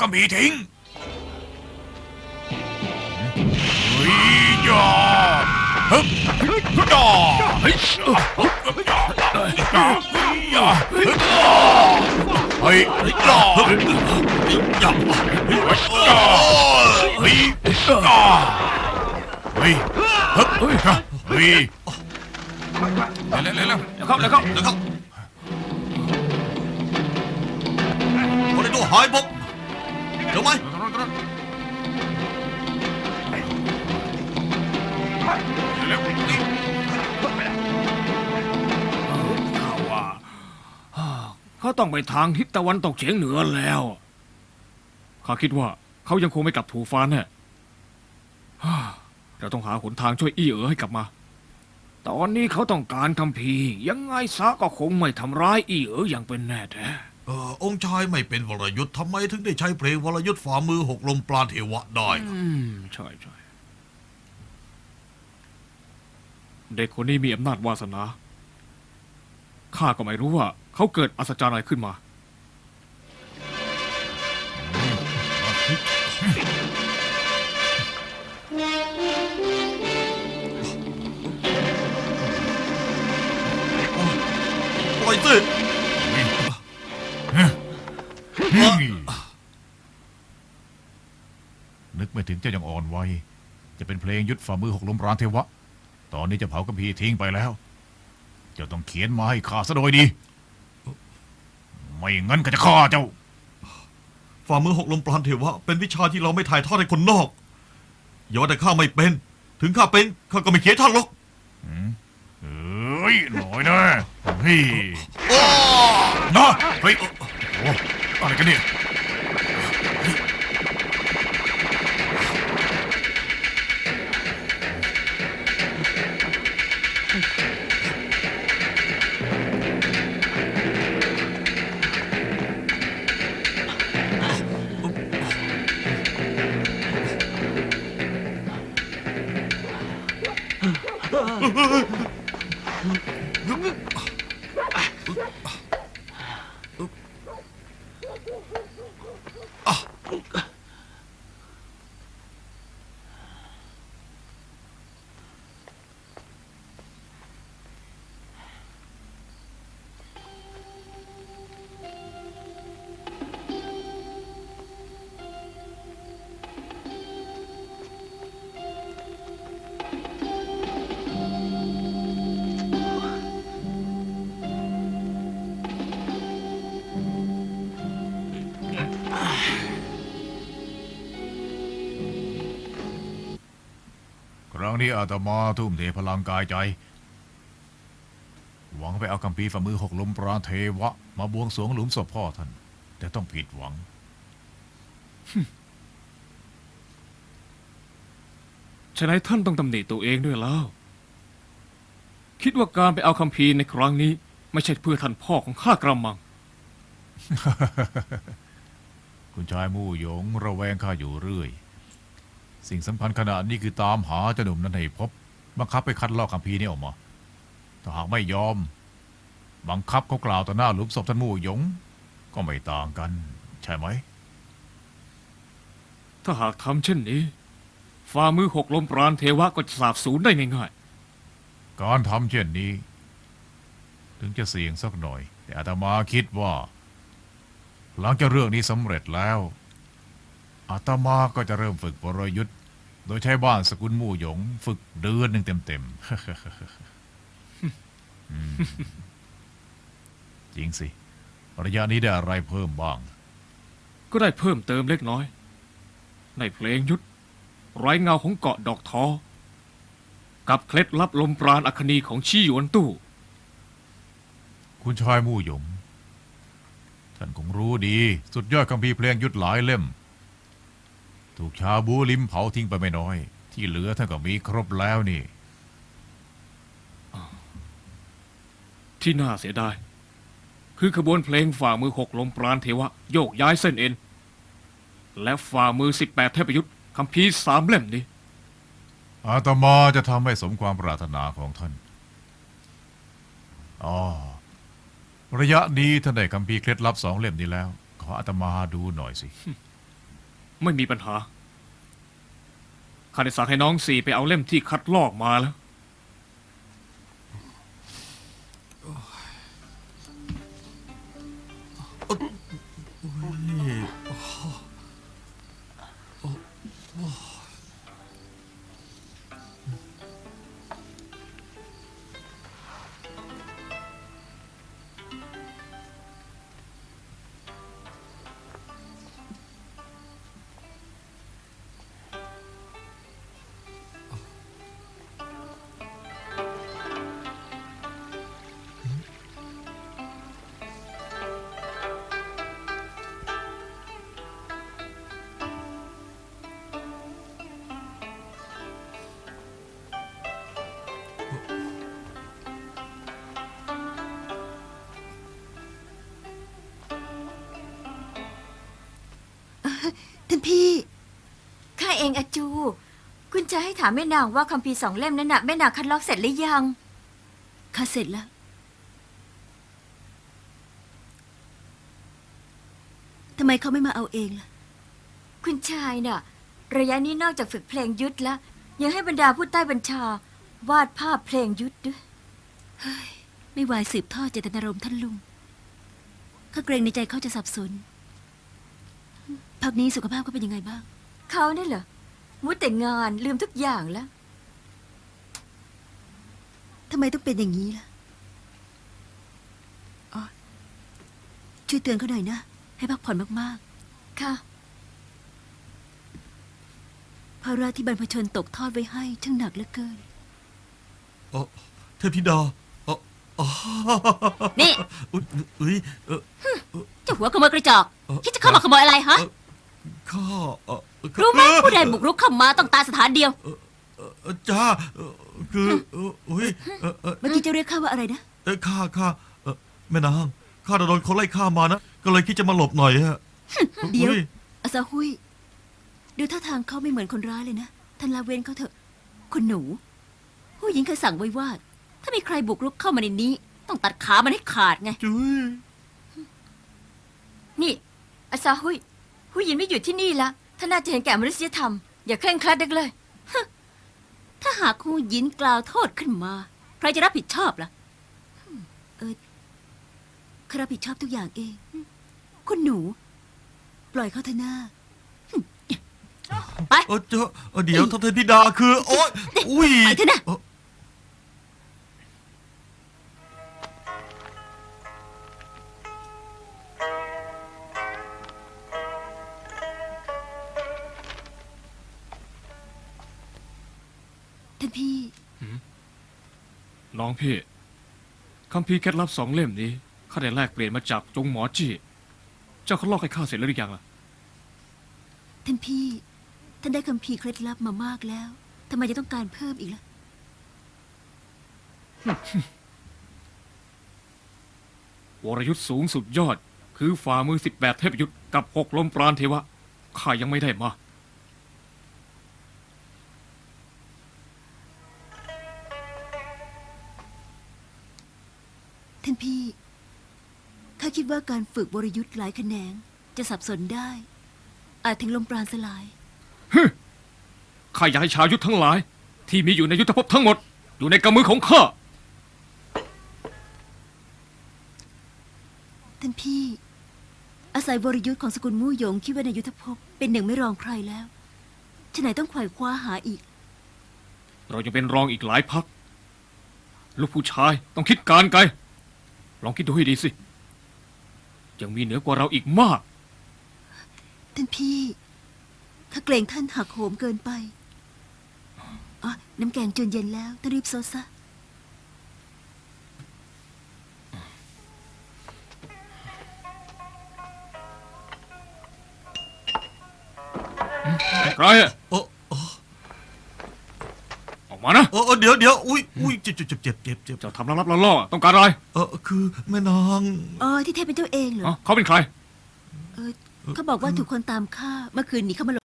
คัมภีร์ทิ้งเฮ้ยย่าฮึบย่าเฮ้ยย่าย่าย่าเฮ้ยย่าเฮ้ยย่าเฮ้ยย่าเฮ้ยฮึบเฮ้ยเฮ้ยเร็วเร็วเร็วเดี๋ยวเข้าเดี๋ยวเข้าเดี๋ยวครับคนในตัวหายบก เดี๋ยวไหมเร็วข่าวว่าฮ่าเขาต้องไปทางทิศตะวันตกเฉียงเหนือแล้ว ข้าคิดว่าเขายังคงไม่กลับถูฟานแน่ฮ่าเราต้องหาหนทางช่วยอี้เอ๋อให้กลับมา ตอนนี้เขาต้องการทำพีร์ยังไงซะก็คงไม่ทำร้ายอี้เอ๋ออย่างเป็นแน่แท้ เออองค์ชายไม่เป็นวรยุทธ์ทำไมถึงได้ใช้เพลงวรยุทธ์ฝ่ามือหกลมปราณเทวะได้ล่ะอืมใช่ใช่เด็กคนนี้มีอำนาจวาสนา ข้าก็ไม่รู้ว่า เขาเกิดอัศจรรย์อะไรขึ้นมา ปล่อยสิ ถึงเจ้ายังอ่อนวัยจะเป็นเพลงยุทธฝ่ามือหกลมปราณเทวะ ตอนนี้จะเผากัมพีร์ทิ้งไปแล้ว เจ้าต้องเขียนมาให้ข้าซะโดยดี ไม่งั้นก็จะฆ่าเจ้า ฝ่ามือหกลมปราณเทวะเป็นวิชาที่เราไม่ถ่ายทอดให้คนนอก อย่าว่าแต่ข้าไม่เป็น ถึงข้าเป็นข้าก็ไม่เขียนท่านหรอกเอ้ยหน่อยนะเฮ้ยโอ้นะเฮ้ยโอ้โหอะไรกันเนี่ย ค รั้งนี้อาตมาทุ่มเทพลังกายใจ หวังไปเอากัมพีร์ฝ่ามือหกลมปราณเทวะ มาบวงสรวงหลุมศพพ่อท่าน แต่ต้องผิดหวัง ฉะนั้นท่านต้องตำหนิตัวเองด้วยแล้ว คิดว่าการไปเอาคำพีร์ในครั้งนี้ ไม่ใช่เพื่อท่านพ่อของข้ากระมัง คุณชายมู่หยงระแวงข้าอยู่เรื่อย สิ่งสำคัญขณะนี้คือตามหาเจ้าหนุ่มนั้นให้พบ บังคับไปคัดลอกคำพีร์นี้ออกมา ถ้าหากไม่ยอม บังคับเขากล่าวต่อหน้าหลุมศพท่านมู่หยง ก็ไม่ต่างกัน ใช่ไหม ถ้าหากทำเช่นนี้ฝ่ามือหกลมปราณเทวะก็จะสาบสูญได้ง่ายการทำเช่นนี้ ถึงจะเสี่ยงสักหน่อย แต่อาตมาคิดว่า หลังจากเรื่องนี้สำเร็จแล้วอาตมาก็จะเริ่มฝึกปรยุทธ์ โดยใช้บ้านสกุลมู่หยง ฝึกเดือนหนึ่งเต็มๆอืมจริงสิ ระยะนี้ได้อะไรเพิ่มบ้างๆก็ได้เพิ่มเติมเล็กน้อย ในเพลงยุทธไร้เงาของเกาะดอกทอ กับเคล็ดลับลมปราณอัคนีของชี่หยวนตู้ คุณชายมู่หยง ท่านคงรู้ดี สุดยอดคัมภีร์เพลงยุทธหลายเล่ม ถูกชาบูลิมเผาทิ้งไปไม่น้อย ที่เหลือท่านก็มีครบแล้วนี่ ที่น่าเสียดาย คือขบวนเพลงฝ่ามือหกลมปราณเทวะ โยกย้ายเส้นเอ็น และฝ่ามือสิบแปดเทพยุทธ์คำพีร์สามเล่มนี้ อาตมาจะทำให้สมความปรารถนาของท่านอ๋อระยะนี้ท่านได้คัมภีร์เคล็ดลับสองเล่มนี้แล้ว ขออาตมาดูหน่อยสิ ไม่มีปัญหาข้าได้สั่งให้น้องสี่ไปเอาเล่มที่คัดลอกมาแล้ว ท่านพี่ ข้าเองอาจู คุณจะให้ถามแม่นางว่าคัมภีร์สองเล่มนั้นน่ะแม่นางคัดลอกเสร็จหรือยัง ข้าเสร็จแล้ว ทำไมเขาไม่มาเอาเองล่ะ คุณชายน่ะ ระยะนี้นอกจากฝึกเพลงยุทธแล้ว ยังให้บรรดาผู้ใต้บัญชา วาดภาพเพลงยุทธด้วยไม่วายสืบทอดเจตนารมณ์ท่านลุง ข้าเกรงในใจเขาจะสับสน พักนี้สุขภาพเขาเป็นยังไงบ้าง เขาเนี่ยเหรอมุดแต่งานลืมทุกอย่างแล้ว ทำไมต้องเป็นอย่างนี้ล่ะอ๋อช่วยเตือนเขาหน่อยนะ ให้พักผ่อนมากค่ะ ๆ ภาระที่บรรพชนตกทอดไว้ให้ช่างหนักเหลือเกิน เออเทพธิดาเอออ๋อนี่ อุ๊ยเอ้ยเออเจ้าหัวขโมยกระจอกเอ่อคิดจะเข้ามาขโมยอะไรฮะ ข้าเออข้ารู้ไหมผู้ใดบุกรุกเข้ามาต้องตายสถานเดียว เอ่อจ้าเอ่อคือเอออุ้ยเออเออเมื่อกี้เจะเรียกข้าว่าอะไรนะ เออข้าข้าเออแม่นางข้าโดนคนไล่ฆ่ามานะก็เลยคิดจะมาหลบหน่อยฮะเดี๋ยว อุ๊อาซาหุยดูท่าทางเขาไม่เหมือนคนร้ายเลยนะท่านลาเวนเขาเถอะคุณหนู ผู้หญิงเคยสั่งไว้ว่า ถ้ามีใครบุกรุกเข้ามาในนี้ ต้องตัดขามันให้ขาดไง จุ้ยนี่อาซาหุย ผู้หญิงไม่อยู่ที่นี่ละท่านน่าจะเห็นแก่มนุษยธรรม อย่าเคร่งครัดนักเลย ถ้าหากครูหยินกล่าวโทษขึ้นมา ใครจะรับผิดชอบล่ะ เออข้ารับผิดชอบทุกอย่างเอง คุณหนู ปล่อยเขาเถอะหน้า ไป เออเจ้าเออเดี๋ยวท่านเทพธิดาคือ โอ๊ยอุ้ยไปเถอะนะ เอ่อ ท่านพี่ น้องพี่คัมภีร์เคล็ดลับสองเล่มนี้ข้าได้แลกเปลี่ยนมาจากจงหมอจี้เจ้าเขาลอกให้ข้าเสร็จแล้วหรือยังล่ะท่านพี่ ท่านได้คำพีร์เคล็ดลับมามากแล้วทำไมจะต้องการเพิ่มอีกล่ะ วรยุทธ์สูงสุดยอด คือฝ่ามือสิบแปดเทพยุทธ์กับหกลมปราณเทวะข้ายังไม่ได้มา ท่านพี่ข้าคิดว่าการฝึกวรยุทธ์หลายแขนง จะสับสนได้ อาจถึงลมปราณสลายข้าอยากให้ชาวยุทธทั้งหลาย ที่มีอยู่ในยุทธภพทั้งหมด อยู่ในกำมือของข้า ท่านพี่ อาศัยวรยุทธ์ของสกุลมู่หยงคิดว่าในยุทธภพเป็นหนึ่งไม่รองใครแล้วฉะไหนต้องไขว่คว้าหาอีก เรายังเป็นรองอีกหลายพัก ลูกผู้ชายต้องคิดการไกล ลองคิดดูให้ดีสิ ยังมีเหนือกว่าเราอีกมาก ท่านพี่ข้าเกรงท่านหักโหมเกินไปอ๋อน้ำแกงจนเย็นแล้วต้องรีบซดซะ ใครอะ เออเออ ออกมานะเออเออเดี๋ยวเดี๋ยวอุ้ยอุ้ยเจ็บเจ็บเจ็บเจ็บเจ็บเจ็บเจ้าทำลับๆล่อๆต้องการอะไรเออคือแม่นางอ๋อที่แท้เป็นเจ้าเองเหรออ๋อเขาเป็นใคร เออเขาบอกว่าถูกคนตามฆ่าเมื่อคืนหนีเข้ามาหลบ